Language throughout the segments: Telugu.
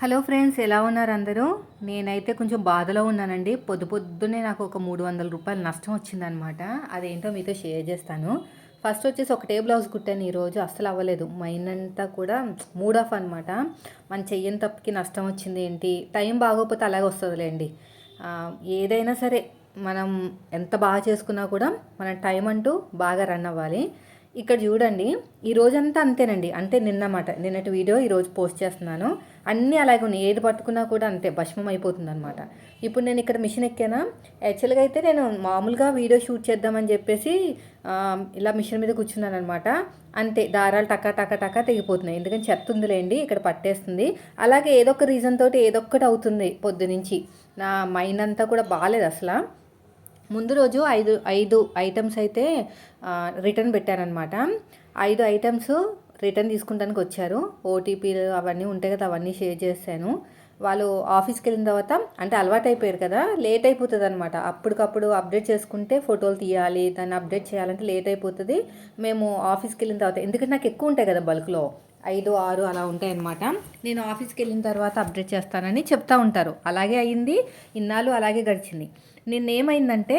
హలో ఫ్రెండ్స్ ఎలా ఉన్నారు అందరూ? నేనైతే కొంచెం బాధలో ఉన్నానండి. పొద్దు పొద్దున్నే నాకు ఒక మూడు వందల రూపాయలు నష్టం వచ్చిందనమాట అదేంటో మీతో షేర్ చేస్తాను. ఫస్ట్ వచ్చేసి ఒకటే బ్లౌజ్ కుట్టాను. ఈరోజు అస్సలు అవ్వలేదు. మైండ్ అంతా కూడా మూడ్ ఆఫ్ అనమాట మన చెయ్యని తప్పకి నష్టం వచ్చింది ఏంటి? టైం బాగోకపోతే అలాగే వస్తుందిలేండి. ఏదైనా సరే మనం ఎంత బాగా చేసుకున్నా కూడా మన టైం అంటూ బాగా రన్ అవ్వాలి. ఇక్కడ చూడండి ఈ రోజంతా అంతేనండి. అంటే నిన్నమాట. నిన్నటి వీడియో ఈరోజు పోస్ట్ చేస్తున్నాను. అన్నీ అలాగే ఉన్నాయి. ఏది పట్టుకున్నా కూడా అంతే భస్మం అయిపోతుంది అనమాట ఇప్పుడు నేను ఇక్కడ మిషన్ ఎక్కానా? యాక్చువల్గా అయితే నేను మామూలుగా వీడియో షూట్ చేద్దామని చెప్పేసి ఇలా మిషన్ మీద కూర్చున్నాను అనమాట అంతే దారాలు టకా టకా టకా తెగిపోతున్నాయి. ఎందుకంటే చెత్త ఉందిలేండి ఇక్కడ పట్టేస్తుంది. అలాగే ఏదో ఒక రీజన్ తోటి ఏదో ఒకటి అవుతుంది పొద్దు నుంచి. నా మైండ్ అంతా కూడా బాగాలేదు అసలు. ముందు రోజు ఐదు ఐదు ఐటమ్స్ అయితే రిటర్న్ పెట్టానమాట ఐదు ఐటమ్స్ రిటర్న్ తీసుకుంటానికి వచ్చారు. ఓటీపీలు అవన్నీ ఉంటాయి కదా అవన్నీ షేర్ చేశాను. వాళ్ళు ఆఫీస్కి వెళ్ళిన తర్వాత అంటే అలవాటు అయిపోయారు కదా లేట్ అయిపోతుంది అనమాట అప్పటికప్పుడు అప్డేట్ చేసుకుంటే ఫోటోలు తీయాలి దాన్ని అప్డేట్ చేయాలంటే లేట్ అయిపోతుంది మేము ఆఫీస్కి వెళ్ళిన తర్వాత ఎందుకంటే నాకు ఎక్కువ ఉంటాయి కదా బల్క్లో ఐదు ఆరు అలా ఉంటాయి అనమాట నేను ఆఫీస్కి వెళ్ళిన తర్వాత అప్డేట్ చేస్తానని చెప్తా ఉంటారు. అలాగే అయింది ఇన్నాళ్ళు అలాగే గడిచింది. నిన్నేమైందంటే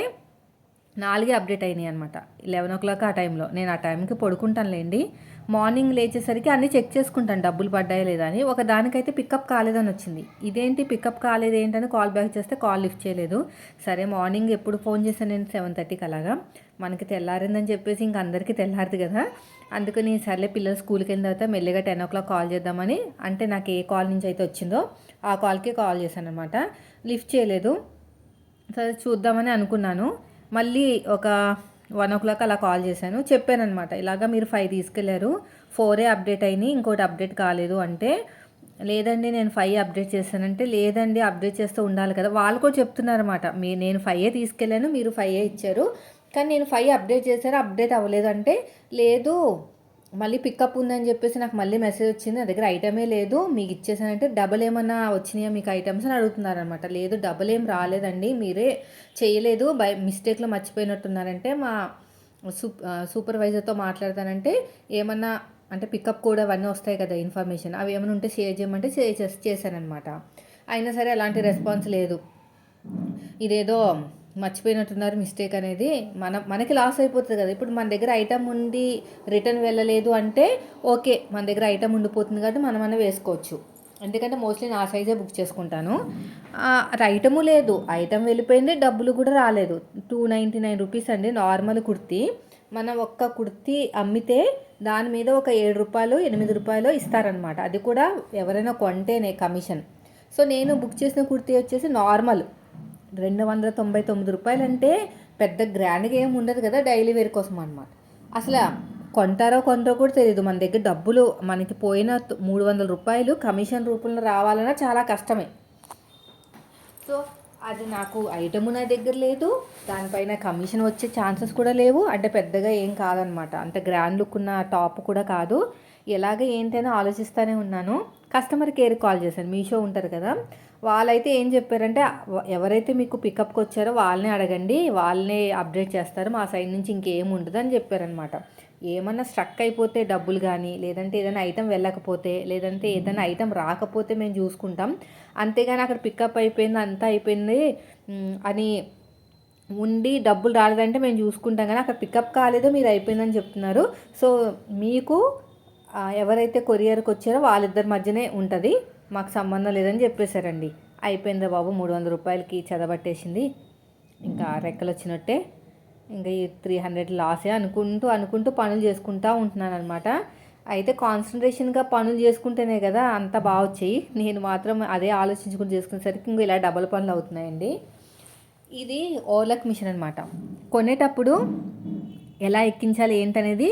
నాలుగే అప్డేట్ అయినాయి అనమాట లెవెన్ ఓ క్లాక్ ఆ టైంలో నేను ఆ టైంకి పడుకుంటానులేండి. మార్నింగ్ లేచేసరికి అన్నీ చెక్ చేసుకుంటాను డబ్బులు పడ్డాయా లేదా అని. ఒక దానికైతే పికప్ కాలేదని వచ్చింది. ఇదేంటి పికప్ కాలేదు ఏంటని కాల్ బ్యాక్ చేస్తే కాల్ లిఫ్ట్ చేయలేదు. సరే మార్నింగ్ ఎప్పుడు ఫోన్ చేశాను నేను? సెవెన్ థర్టీకి అలాగా. మనకి తెల్లారిందని చెప్పేసి ఇంక అందరికీ తెల్లారదు కదా. అందుకని సర్లే పిల్లలు స్కూల్కి వెళ్ళిన తర్వాత మెల్లిగా టెన్ ఓ క్లాక్ కాల్ చేద్దామని. అంటే నాకు ఏ కాల్ నుంచి అయితే వచ్చిందో ఆ కాల్కి కాల్ చేశాను అనమాట లిఫ్ట్ చేయలేదు. సరే చూద్దామని అనుకున్నాను. మళ్ళీ ఒక వన్ ఓ క్లాక్ అలా కాల్ చేశాను. చెప్పాను అనమాట ఇలాగా మీరు ఫైవ్ తీసుకెళ్ళారు ఫోరే అప్డేట్ అయినాయి ఇంకోటి అప్డేట్ కాలేదు అంటే లేదండి నేను ఫైవ్ అప్డేట్ చేశానంటే లేదండి అప్డేట్ చేస్తూ ఉండాలి కదా. వాళ్ళు కూడా చెప్తున్నారన్నమాట మీ నేను ఫైవ్ తీసుకెళ్ళాను మీరు ఫైవ్ ఇచ్చారు కానీ నేను ఫైవ్ అప్డేట్ చేశారు అప్డేట్ అవ్వలేదు అంటే లేదు మళ్ళీ పికప్ ఉందని చెప్పేసి నాకు మళ్ళీ మెసేజ్ వచ్చింది. నా దగ్గర ఐటమే లేదు. మీకు ఇచ్చేసానంటే డబల్ ఏమన్నా వచ్చినాయా మీకు ఐటమ్స్ అని అడుగుతున్నారనమాట లేదు డబల్ ఏం రాలేదండి. మీరే చేయలేదు. బై మిస్టేక్లో మర్చిపోయినట్టున్నారంటే మా సూప్ సూపర్వైజర్తో మాట్లాడతానంటే ఏమన్నా అంటే పికప్ కూడా అవన్నీ వస్తాయి కదా ఇన్ఫర్మేషన్ అవి ఏమైనా ఉంటే షేర్ చేయమంటే షేర్ చేసి చేశానమాట అయినా సరే అలాంటి రెస్పాన్స్ లేదు. ఇదేదో మర్చిపోయినట్టున్నారు మిస్టేక్ అనేది. మన మనకి లాస్ అయిపోతుంది కదా. ఇప్పుడు మన దగ్గర ఐటమ్ ఉండి రిటర్న్ వెళ్ళలేదు అంటే ఓకే మన దగ్గర ఐటమ్ ఉండిపోతుంది కాబట్టి మనం అన్న వేసుకోవచ్చు. ఎందుకంటే మోస్ట్లీ నా సైజే బుక్ చేసుకుంటాను. ఐటము లేదు. ఐటమ్ వెళ్ళిపోయింది డబ్బులు కూడా రాలేదు. టూ నైంటీ నైన్ రూపీస్ అండి నార్మల్ కుర్తీ. మనం ఒక్క కుర్తీ అమ్మితే దాని మీద ఒక ఏడు రూపాయలు ఎనిమిది రూపాయలు ఇస్తారనమాట అది కూడా ఎవరైనా కొంటేనే కమిషన్. సో నేను బుక్ చేసిన కుర్తీ వచ్చేసి నార్మల్. రెండు వందల తొంభై తొమ్మిది రూపాయలు అంటే పెద్ద గ్రాండ్గా ఏమి ఉండదు కదా డైలీ వేర్ కోసం అనమాట అసలు కొంటారో కొంటారో కూడా తెలియదు మన దగ్గర డబ్బులు మనకి పోయిన మూడు వందల రూపాయలు కమిషన్ రూపంలో రావాలన్నా చాలా కష్టమే. సో అది నాకు ఐటము నా దగ్గర లేదు. దానిపైన కమిషన్ వచ్చే ఛాన్సెస్ కూడా లేవు. అంటే పెద్దగా ఏం కాదనమాట అంత గ్రాండ్ లుక్ ఉన్న టాప్ కూడా కాదు. ఎలాగ ఏంటైనా ఆలోచిస్తూనే ఉన్నాను. కస్టమర్ కేర్ కాల్ చేశాను. మీషో ఉంటారు కదా. వాళ్ళైతే ఏం చెప్పారంటే ఎవరైతే మీకు పికప్కి వచ్చారో వాళ్ళనే అడగండి వాళ్ళనే అప్డేట్ చేస్తారు మా సైడ్ నుంచి ఇంకేం ఉండదు అని చెప్పారనమాట ఏమన్నా స్ట్రక్ అయిపోతే డబ్బులు కానీ లేదంటే ఏదైనా ఐటెం వెళ్ళకపోతే లేదంటే ఏదైనా ఐటెం రాకపోతే మేము చూసుకుంటాం. అంతేగాని అక్కడ పికప్ అయిపోయింది అంతా అయిపోయింది అని ఉండి డబ్బులు రాలేదంటే మేము చూసుకుంటాం. కానీ అక్కడ పికప్ కాలేదో మీరు అయిపోయిందని చెప్తున్నారు. సో మీకు ఎవరైతే కొరియర్కి వచ్చారో వాళ్ళిద్దరి మధ్యనే ఉంటుంది. మాకు సంబంధం లేదని చెప్పేశారండి. అయిపోయిందా బాబు మూడు వందల రూపాయలకి చదవట్టేసింది ఇంకా రెక్కలు వచ్చినట్టే ఇంకా ఈ త్రీ హండ్రెడ్ లాసే అనుకుంటూ అనుకుంటూ పనులు చేసుకుంటూ ఉంటున్నాను అనమాట అయితే కాన్సన్ట్రేషన్గా పనులు చేసుకుంటేనే కదా అంత బాగా వచ్చాయి. నేను మాత్రం అదే ఆలోచించుకుంటూ చేసుకునేసరికి ఇంకో ఇలా డబల్ పనులు అవుతున్నాయండి. ఇది ఓలక్ మిషన్ అనమాట కొనేటప్పుడు ఎలా ఎక్కించాలి ఏంటనేది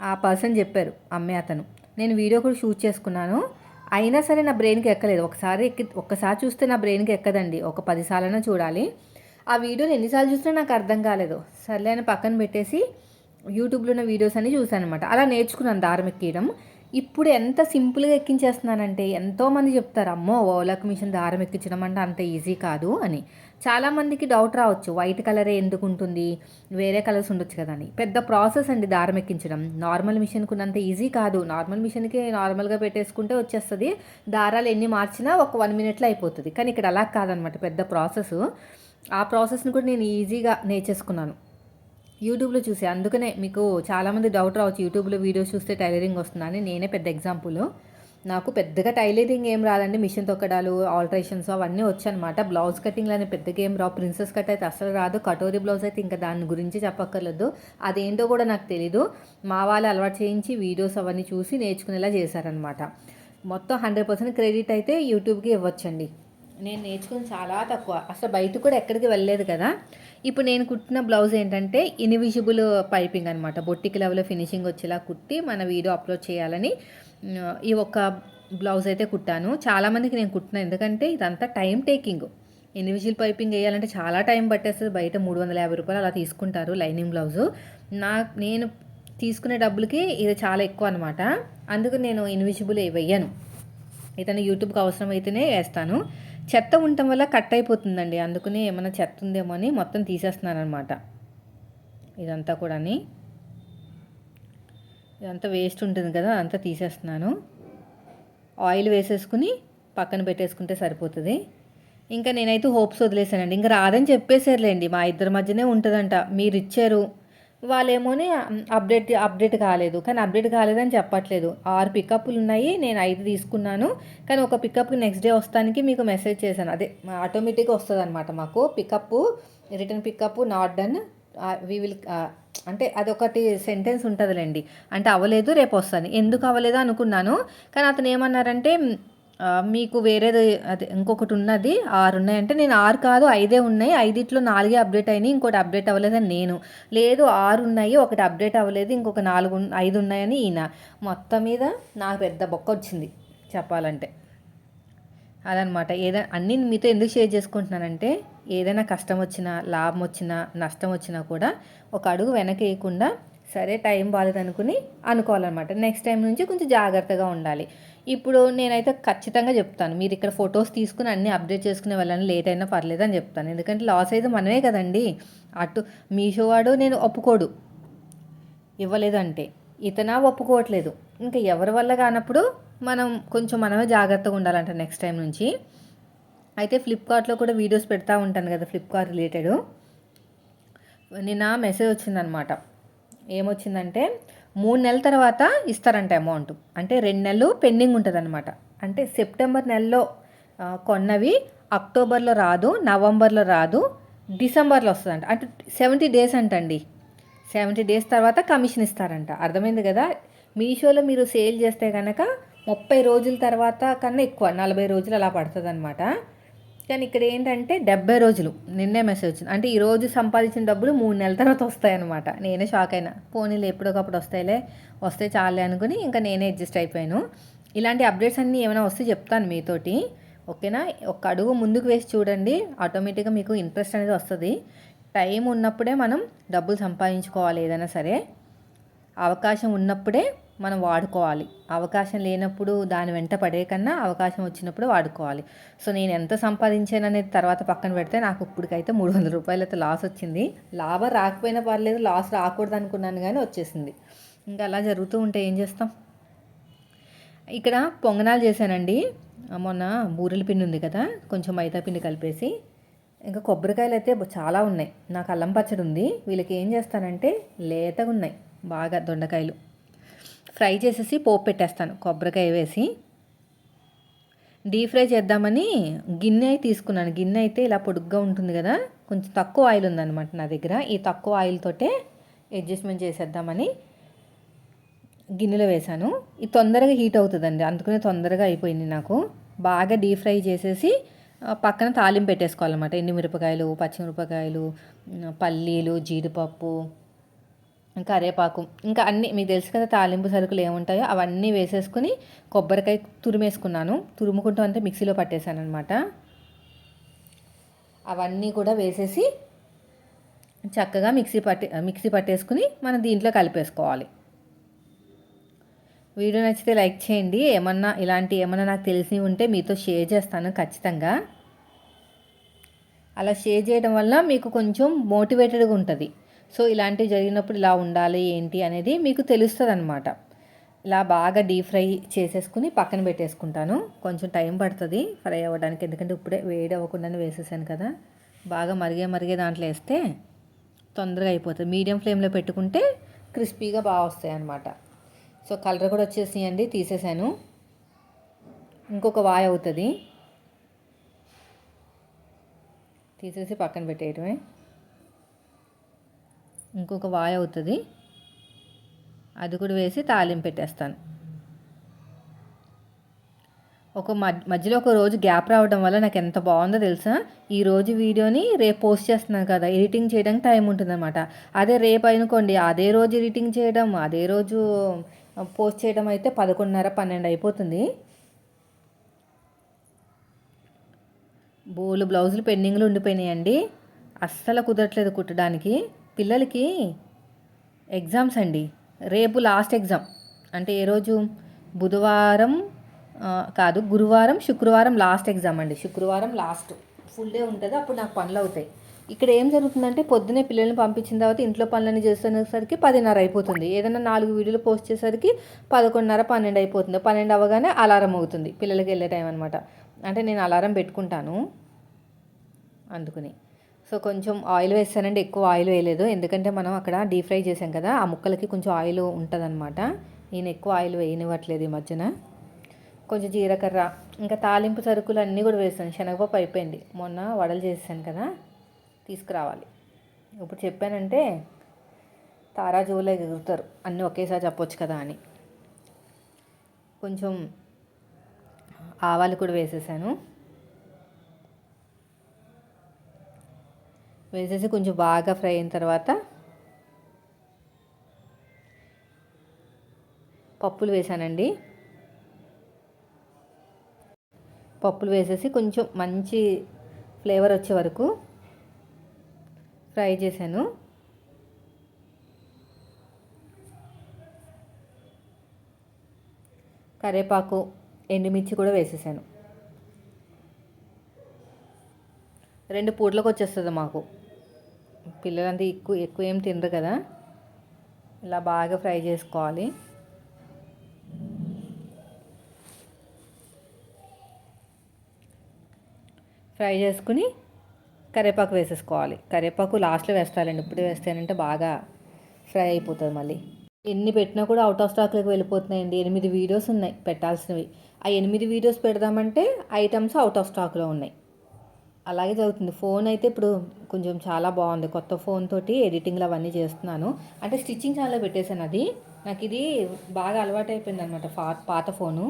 ఆ పర్సన్ చెప్పారు అమ్మే అతను. నేను వీడియో కూడా షూట్ చేసుకున్నాను. అయినా సరే నా బ్రెయిన్కి ఎక్కలేదు. ఒకసారి ఎక్కి ఒక్కసారి చూస్తే నా బ్రెయిన్కి ఎక్కదండి. ఒక పదిసార్లైనా చూడాలి. ఆ వీడియోని ఎన్నిసార్లు చూసినా నాకు అర్థం కాలేదు. సర్లే అని పక్కన పెట్టేసి యూట్యూబ్లో ఉన్న వీడియోస్ అన్ని చూసాను అనమాట అలా నేర్చుకున్నాను దారం ఎక్కడం ఇప్పుడు ఎంత సింపుల్గా ఎక్కించేస్తున్నానంటే ఎంతోమంది చెప్తారు అమ్మో ఓలక్ మిషన్ దారం ఎక్కించడం అంటే అంత ఈజీ కాదు అని. చాలామందికి డౌట్ రావచ్చు. వైట్ కలరే ఎందుకు ఉంటుంది? వేరే కలర్స్ ఉండొచ్చు కదా అని. పెద్ద ప్రాసెస్ అండి దారం ఎక్కించడం. నార్మల్ మిషన్కి ఉన్నంత ఈజీ కాదు. నార్మల్ మిషన్కి నార్మల్గా పెట్టేసుకుంటే వచ్చేస్తుంది. దారాలు ఎన్ని మార్చినా ఒక వన్ మినిట్లో అయిపోతుంది. కానీ ఇక్కడ అలా కాదనమాట. పెద్ద ప్రాసెస్ ఆ ప్రాసెస్ని కూడా నేను ఈజీగా నేర్చేసుకున్నాను. యూట్యూబ్లో చూసి. అందుకనే మీకు చాలామంది డౌట్ రావచ్చు. యూట్యూబ్లో వీడియోస్ చూస్తే టైలరింగ్ వస్తుందని నేనే పెద్ద ఎగ్జాంపుల్ నాకు పెద్దగా టైలరింగ్ ఏం రాదండి. మిషన్ తొక్కడాలు ఆల్టరేషన్స్ అవన్నీ వచ్చనమాట బ్లౌజ్ కటింగ్ అని పెద్దగా ఏం రావు. ప్రిన్సెస్ కట్ అయితే అసలు రాదు. కటోరీ బ్లౌజ్ అయితే ఇంకా దాని గురించి చెప్పక్కర్లేదు. అదేంటో కూడా నాకు తెలీదు. మా వాళ్ళు అలవాటు చేయించి వీడియోస్ అవన్నీ చూసి నేర్చుకునేలా చేశారనమాట మొత్తం హండ్రెడ్ పర్సెంట్ క్రెడిట్ అయితే యూట్యూబ్కి ఇవ్వచ్చండి. నేను నేర్చుకుని చాలా తక్కువ. అసలు బయట కూడా ఎక్కడికి వెళ్ళలేదు కదా. ఇప్పుడు నేను కుట్టిన బ్లౌజ్ ఏంటంటే ఇన్విజిబుల్ పైపింగ్ అనమాట బొట్టికి లెవెల్లో ఫినిషింగ్ వచ్చేలా కుట్టి మన వీడియో అప్లోడ్ చేయాలని ఈ ఒక్క బ్లౌజ్ అయితే కుట్టాను. చాలామందికి నేను కుట్టిన ఎందుకంటే ఇదంతా టైం టేకింగ్. ఇండివిజువల్ పైపింగ్ వేయాలంటే చాలా టైం పట్టేస్తుంది. బయట మూడు వందల యాభై రూపాయలు అలా తీసుకుంటారు లైనింగ్ బ్లౌజు. నా నేను తీసుకునే డబ్బులకి ఇది చాలా ఎక్కువ అనమాట అందుకు నేను ఇన్విజిబుల్ వేయను. ఇతను యూట్యూబ్కి అవసరం అయితేనే వేస్తాను. చెత్త ఉండటం వల్ల కట్ అయిపోతుందండి. అందుకని ఏమైనా చెత్త ఉందేమో అని మొత్తం తీసేస్తున్నాను అనమాట ఇదంతా కూడాని. ఇదంతా వేస్ట్ ఉంటుంది కదా అంతా తీసేస్తున్నాను. ఆయిల్ వేసేసుకుని పక్కన పెట్టేసుకుంటే సరిపోతుంది. ఇంకా నేనైతే హోప్స్ వదిలేసానండి. ఇంకా రాదని చెప్పేసారులేండి మా ఇద్దరి మధ్యనే ఉంటుందంట. మీరు ఇచ్చారు వాళ్ళేమోనే అప్డేట్ అప్డేట్ కాలేదు. కానీ అప్డేట్ కాలేదని చెప్పట్లేదు. ఆరు పికప్లు ఉన్నాయి నేను ఐదు తీసుకున్నాను. కానీ ఒక పికప్కి నెక్స్ట్ డే వస్తానికి మీకు మెసేజ్ చేశాను. అదే ఆటోమేటిక్గా వస్తుంది అనమాట మాకు. Pickup return pickup not done. We will అంటే అదొకటి సెంటెన్స్ ఉంటుందిలేండి. అంటే అవ్వలేదు రేపు వస్తాను. ఎందుకు అవ్వలేదు అనుకున్నాను. కానీ అతను ఏమన్నారంటే మీకు వేరేది అదే ఇంకొకటి ఉన్నది ఆరు ఉన్నాయంటే నేను ఆరు కాదు ఐదే ఉన్నాయి. ఐదిట్లో నాలుగే అప్డేట్ అయినాయి ఇంకోటి అప్డేట్ అవ్వలేదని నేను. లేదు ఆరు ఉన్నాయి ఒకటి అప్డేట్ అవ్వలేదు ఇంకొక నాలుగు ఐదు ఉన్నాయని ఈయన. మొత్తం మీద నాకు పెద్ద బొక్క వచ్చింది చెప్పాలంటే. అదనమాట. ఏదైనా అన్నీ మీతో ఎందుకు షేర్ చేసుకుంటున్నానంటే ఏదైనా కష్టం వచ్చినా లాభం వచ్చినా నష్టం వచ్చినా కూడా ఒక అడుగు వెనక వేయకుండా సరే టైం బాగాలేదనుకుని అనుకోవాలన్నమాట. నెక్స్ట్ టైం నుంచి కొంచెం జాగ్రత్తగా ఉండాలి. ఇప్పుడు నేనైతే ఖచ్చితంగా చెప్తాను. మీరు ఇక్కడ ఫొటోస్ తీసుకుని అన్నీ అప్డేట్ చేసుకునే వాళ్ళని లేట్ అయినా పర్లేదు అని చెప్తాను. ఎందుకంటే లాస్ అయితే మనమే కదండి. అటు మీషో వాడు నేను ఒప్పుకోడు. ఇవ్వలేదంటే. ఇతనా ఇతన ఒప్పుకోవట్లేదు. ఇంకా ఎవరి వల్ల కానప్పుడు మనం కొంచెం మనమే జాగ్రత్తగా ఉండాలంట నెక్స్ట్ టైం నుంచి. అయితే ఫ్లిప్కార్ట్లో కూడా వీడియోస్ పెడతా ఉంటాను కదా ఫ్లిప్కార్ట్ రిలేటెడ్ నిన్న మెసేజ్ వచ్చిందనమాట ఏమొచ్చిందంటే మూడు నెలల తర్వాత ఇస్తారంట అమౌంట్. అంటే రెండు నెలలు పెండింగ్ ఉంటుంది అనమాట అంటే సెప్టెంబర్ నెలలో కొన్నవి అక్టోబర్లో రాదు నవంబర్లో రాదు డిసెంబర్లో వస్తుందంట. అంటే సెవెంటీ డేస్ అంటండి. సెవెంటీ డేస్ తర్వాత కమిషన్ ఇస్తారంట. అర్థమైంది కదా? మీషోలో మీరు సేల్ చేస్తే కనుక ముప్పై రోజుల తర్వాత కన్నా ఎక్కువ నలభై రోజులు అలా పడుతుంది అనమాట కానీ ఇక్కడ ఏంటంటే డెబ్బై రోజులు నిన్నే మెసేజ్ వచ్చింది. అంటే ఈరోజు సంపాదించిన డబ్బులు మూడు నెలల తర్వాత వస్తాయన్నమాట. నేనే షాక్ అయినా. పోనీలు ఎప్పుడొకప్పుడు వస్తాయిలే. వస్తే చాలే అనుకుని ఇంకా నేనే అడ్జస్ట్ అయిపోయాను. ఇలాంటి అప్డేట్స్ అన్నీ ఏమైనా వస్తే చెప్తాను మీతోటి. ఓకేనా? ఒక అడుగు ముందుకు వేసి చూడండి. ఆటోమేటిక్గా మీకు ఇంట్రెస్ట్ అనేది వస్తుంది. టైం ఉన్నప్పుడే మనం డబ్బులు సంపాదించుకోవాలి ఏదైనా సరే. అవకాశం ఉన్నప్పుడే మనం వాడుకోవాలి. అవకాశం లేనప్పుడు దాని వెంట పడే కన్నా అవకాశం వచ్చినప్పుడు వాడుకోవాలి. సో నేను ఎంత సంపాదించాను అనేది తర్వాత పక్కన పెడితే నాకు ఇప్పటికైతే మూడు వందల రూపాయలతో లాస్ వచ్చింది. లాభం రాకపోయినా పర్లేదు లాస్ రాకూడదు అనుకున్నాను కానీ వచ్చేసింది. ఇంకా అలా జరుగుతూ ఉంటే ఏం చేస్తాం? ఇక్కడ పొంగనాలు చేశానండి. మొన్న బూరెల పిండి ఉంది కదా కొంచెం మైదా పిండి కలిపేసి. ఇంకా కొబ్బరికాయలు అయితే చాలా ఉన్నాయి. నాకు అల్లం పచ్చడి ఉంది. వీళ్ళకి ఏం చేస్తానంటే లేతగా ఉన్నాయి బాగా దొండకాయలు. ఫ్రై చేసేసి పోపు పెట్టేస్తాను కొబ్బరికాయ వేసి. డీప్ ఫ్రై చేద్దామని గిన్నె తీసుకున్నాను. గిన్నె అయితే ఇలా పొడుగ్గా ఉంటుంది కదా కొంచెం తక్కువ ఆయిల్ ఉందన్నమాట నా దగ్గర. ఈ తక్కువ ఆయిల్ తోటే అడ్జస్ట్మెంట్ చేసేద్దామని గిన్నెలో వేశాను. ఇది తొందరగా హీట్ అవుతుందండి అందుకనే తొందరగా అయిపోయింది నాకు. బాగా డీప్ ఫ్రై చేసేసి పక్కన తాలింపు పెట్టేసుకోవాలన్నమాట. ఎండుమిరపకాయలు పచ్చిమిరపకాయలు పల్లీలు జీడిపప్పు కరేపాకు ఇంకా అన్నీ మీకు తెలుసు కదా తాలింపు సరుకులు ఏముంటాయో అవన్నీ వేసేసుకుని కొబ్బరికాయ తురిమేసుకున్నాను. తురుముకుంటూ అంటే మిక్సీలో పట్టేశాను అనమాట అవన్నీ కూడా వేసేసి చక్కగా మిక్సీ పట్టి మిక్సీ పట్టేసుకుని మనం దీంట్లో కలిపేసుకోవాలి. వీడియో నచ్చితే లైక్ చేయండి. ఏమన్నా ఇలాంటి ఏమన్నా నాకు తెలిసి ఉంటే మీతో షేర్ చేస్తాను ఖచ్చితంగా. అలా షేర్ చేయడం వల్ల మీకు కొంచెం మోటివేటెడ్గా ఉంటుంది. సో ఇలాంటివి జరిగినప్పుడు ఇలా ఉండాలి ఏంటి అనేది మీకు తెలుస్తుంది అనమాట ఇలా బాగా డీప్ ఫ్రై చేసేసుకుని పక్కన పెట్టేసుకుంటాను. కొంచెం టైం పడుతుంది ఫ్రై అవ్వడానికి. ఎందుకంటే ఇప్పుడే వేడి అవ్వకుండానే వేసేసాను కదా. బాగా మరిగే మరిగే దాంట్లో వేస్తే తొందరగా అయిపోతుంది. మీడియం ఫ్లేమ్లో పెట్టుకుంటే క్రిస్పీగా బాగా వస్తాయి అన్నమాట సో కలర్ కూడా వచ్చేసినాయండి తీసేసాను. ఇంకొక వాయ్ అవుతుంది. తీసేసి పక్కన పెట్టేయటమే. ఇంకొక వాయ్ అవుతుంది. అది కూడా వేసి తాలింపు పెట్టేస్తాను. ఒక మధ్యలో ఒక రోజు గ్యాప్ రావడం వల్ల నాకు ఎంత బాగుందో తెలుసా? ఈ రోజు వీడియోని రేపు పోస్ట్ చేస్తున్నాను కదా ఎడిటింగ్ చేయడానికి టైం ఉంటుందన్నమాట. అదే రేపు అనుకోండి అదే రోజు ఎడిటింగ్ చేయడం అదే రోజు పోస్ట్ చేయడం అయితే పదకొండున్నర పన్నెండు అయిపోతుంది. బోలు బ్లౌజులు పెండింగ్లు ఉండిపోయినాయండి. అస్సలు కుదరట్లేదు కుట్టడానికి. పిల్లలకి ఎగ్జామ్స్ అండి. రేపు లాస్ట్ ఎగ్జామ్. అంటే ఏ రోజు? బుధవారం కాదు గురువారం శుక్రవారం లాస్ట్ ఎగ్జామ్ అండి. శుక్రవారం లాస్ట్. ఫుల్ డే ఉంటుంది అప్పుడు నాకు పనులు అవుతాయి. ఇక్కడ ఏం జరుగుతుందంటే పొద్దునే పిల్లల్ని పంపించిన తర్వాత ఇంట్లో పనులన్నీ చేసేసరికి పదిన్నర అయిపోతుంది. ఏదైనా నాలుగు వీడియోలు పోస్ట్ చేసేసరికి పదకొండున్నర పన్నెండు అయిపోతుంది. పన్నెండు అవ్వగానే అలారం అవుతుంది. పిల్లలకి వెళ్ళే టైం అనమాట అంటే నేను అలారం పెట్టుకుంటాను. అందుకని. సో కొంచెం ఆయిల్ వేస్తానండి ఎక్కువ ఆయిల్ వేయలేదు. ఎందుకంటే మనం అక్కడ డీప్ ఫ్రై చేసాం కదా ఆ ముక్కలకి కొంచెం ఆయిల్ ఉంటుందన్నమాట. నేను ఎక్కువ ఆయిల్ వేయనివ్వట్లేదు ఈ మధ్యన. కొంచెం జీలకర్ర ఇంకా తాలింపు సరుకులు అన్నీ కూడా వేస్తాను. శనగపప్పు అయిపోయింది. మొన్న వడలు చేసాను కదా తీసుకురావాలి. ఇప్పుడు చెప్పానంటే తారా జోలో ఎగురుతారు. అన్నీ ఒకేసారి చెప్పొచ్చు కదా అని. కొంచెం ఆవాలు కూడా వేసేసాను. వేసేసి కొంచెం బాగా ఫ్రై అయిన తర్వాత పప్పులు వేసానండి. పప్పులు వేసేసి కొంచెం మంచి ఫ్లేవర్ వచ్చే వరకు ఫ్రై చేశాను. కరేపాకు ఎండుమిర్చి కూడా వేసేసాను. రెండు పూటలకు వచ్చేస్తుంది మాకు. పిల్లలంతా ఎక్కువ ఎక్కువ ఏం తినరు కదా. ఇలా బాగా ఫ్రై చేసుకోవాలి. ఫ్రై చేసుకుని కరివేపాకు వేసేసుకోవాలి. కరివేపాకు లాస్ట్లో వేస్తారండి ఇప్పుడే వేస్తానంటే బాగా ఫ్రై అయిపోతుంది మళ్ళీ. ఎన్ని పెట్టినా కూడా అవుట్ ఆఫ్ స్టాక్లోకి వెళ్ళిపోతున్నాయండి. ఎనిమిది వీడియోస్ ఉన్నాయి పెట్టాల్సినవి. ఆ ఎనిమిది వీడియోస్ పెడదామంటే ఐటమ్స్ అవుట్ ఆఫ్ స్టాక్లో ఉన్నాయి. అలాగే జరుగుతుంది. ఫోన్ అయితే ఇప్పుడు కొంచెం చాలా బాగుంది. కొత్త ఫోన్ తోటి ఎడిటింగ్లు అవన్నీ చేస్తున్నాను. అంటే స్టిచ్చింగ్ ఛానల్లో పెట్టేశాను అది. నాకు ఇది బాగా అలవాటు అయిపోయింది అనమాట పాత ఫోను.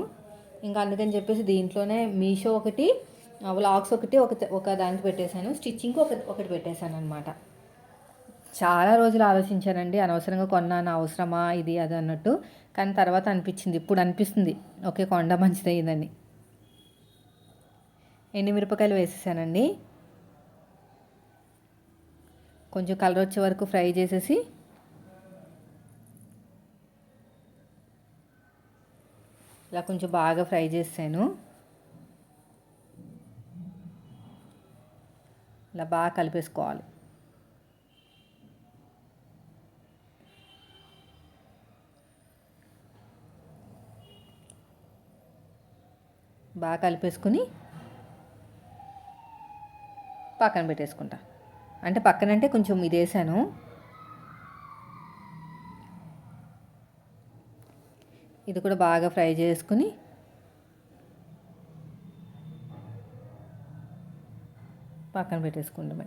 ఇంకా అందుకని చెప్పేసి దీంట్లోనే మీషో ఒకటి వ్లాగ్స్ ఒకటి ఒక ఒక దానికి పెట్టేశాను. స్టిచ్చింగ్ ఒక ఒకటి పెట్టేశాను అనమాట చాలా రోజులు ఆలోచించానండి. అనవసరంగా కొన్నాను అవసరమా ఇది అది అన్నట్టు. కానీ తర్వాత అనిపించింది. ఇప్పుడు అనిపిస్తుంది. ఓకే కొండ మంచిదయ్యిందని ఎండుమిరపకాయలు వేసేసానండి. కొంచెం కలర్ వచ్చే వరకు ఫ్రై చేసేసి ఇలా కొంచెం బాగా ఫ్రై చేసాను. ఇలా బాగా కలిపేసుకోవాలి. బాగా కలిపేసుకుని పక్కన పెట్టేసుకుంటా. అంటే పక్కన అంటే కొంచెం ఇది వేసాను ఇది కూడా బాగా ఫ్రై చేసుకుని పక్కన పెట్టేసుకుంటామే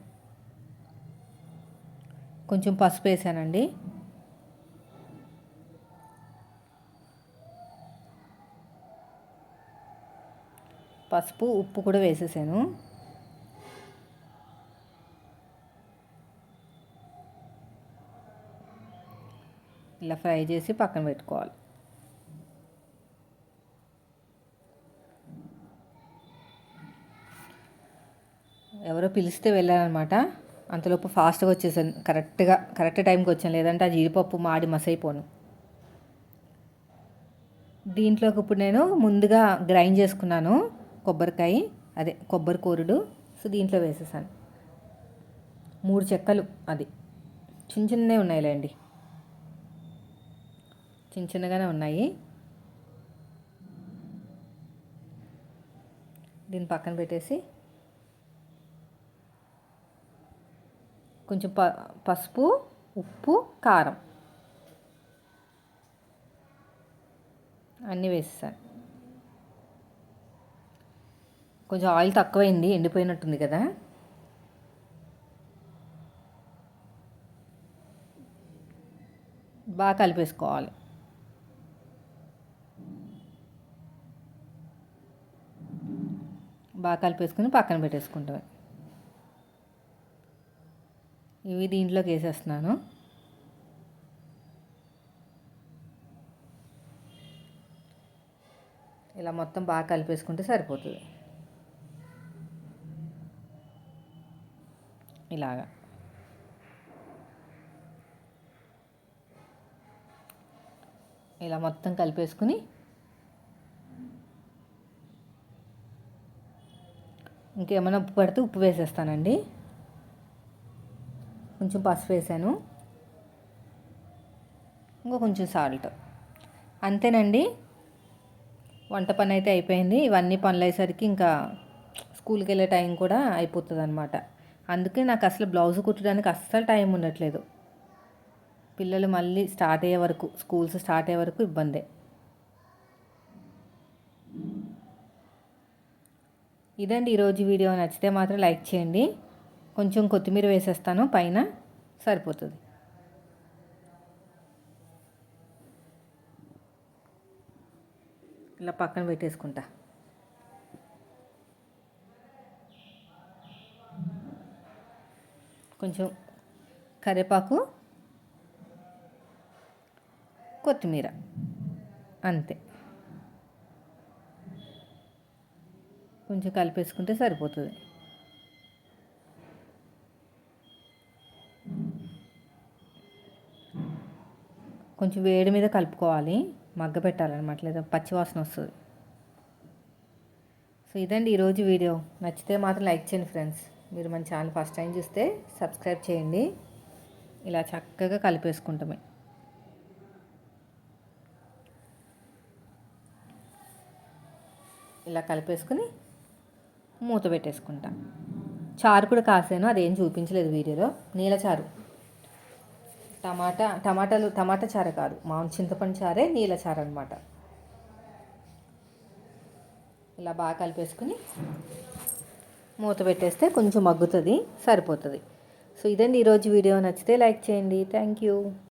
కొంచెం పసుపు వేసానండి. పసుపు ఉప్పు కూడా వేసేసాను. ఇలా ఫ్రై చేసి పక్కన పెట్టుకోవాలి. ఎవరో పిలిస్తే వెళ్ళానమాట అంతలోపు ఫాస్ట్గా వచ్చేసాను. కరెక్ట్గా కరెక్ట్ టైంకి వచ్చాను. లేదంటే ఆ జీడిపప్పు మాడి మసైపోను. దీంట్లోకి ఇప్పుడు నేను ముందుగా గ్రైండ్ చేసుకున్నాను. కొబ్బరికాయ అదే కొబ్బరి కూరుడు. సో దీంట్లో వేసేసాను. మూడు చెక్కలు అది. చిన్న చిన్నవి ఉన్నాయిలేండి. చిన్న చిన్నగానే ఉన్నాయి. దీన్ని పక్కన పెట్టేసి కొంచెం ప పసుపు ఉప్పు కారం అన్నీ వేసేసాను. కొంచెం ఆయిల్ తక్కువైంది ఎండిపోయినట్టుంది కదా. బాగా కలిపేసుకోవాలి. బాగా కలిపేసుకుని పక్కన పెట్టేసుకుంటాం. ఇవి దీంట్లోకి వేసేస్తున్నాను. ఇలా మొత్తం బాగా కలిపేసుకుంటే సరిపోతుంది. ఇలాగా. ఇలా మొత్తం కలిపేసుకుని ఇంకేమైనా ఉప్పు పడితే ఉప్పు వేసేస్తానండి. కొంచెం పసుపు వేసాను. ఇంకా కొంచెం సాల్ట్. అంతేనండి. వంట పని అయితే అయిపోయింది. ఇవన్నీ పనులు అయ్యేసరికి ఇంకా స్కూల్కి వెళ్ళే టైం కూడా అయిపోతుంది అనమాట అందుకే నాకు అసలు బ్లౌజ్ కుట్టడానికి అస్సలు టైం ఉండట్లేదు. పిల్లలు మళ్ళీ స్టార్ట్ అయ్యే వరకు స్కూల్స్ స్టార్ట్ అయ్యే వరకు ఇబ్బందే. ఇదండి ఈరోజు వీడియో. నచ్చితే మాత్రం లైక్ చేయండి. కొంచెం కొత్తిమీర వేసేస్తాను పైన సరిపోతుంది. ఇలా పక్కన పెట్టేసుకుంటా. కొంచెం కరివేపాకు కొత్తిమీర. అంతే. కొంచెం కలిపేసుకుంటే సరిపోతుంది. కొంచెం వేడి మీద కలుపుకోవాలి. మగ్గ పెట్టాలన్నమాట. లేదా పచ్చివాసన వస్తుంది. సో ఇదండి ఈరోజు వీడియో. నచ్చితే మాత్రం లైక్ చేయండి ఫ్రెండ్స్. మీరు మన ఛానల్ ఫస్ట్ టైం చూస్తే సబ్స్క్రైబ్ చేయండి. ఇలా చక్కగా కలిపేసుకుంటామే. ఇలా కలిపేసుకుని మూత పెట్టేసుకుంటా. చారు కూడా కాసాను అదేం చూపించలేదు వీడియోలో. నీల చారు. టమాటా టమాటాలు టమాటా చారు కాదు మామూలు చింతపండు చారే నీల చారు అనమాట ఇలా బాగా కలిపేసుకుని మూత పెట్టేస్తే కొంచెం మగ్గుతుంది సరిపోతుంది. సో ఇదండి ఈరోజు వీడియో. నచ్చితే లైక్ చేయండి. Thank you.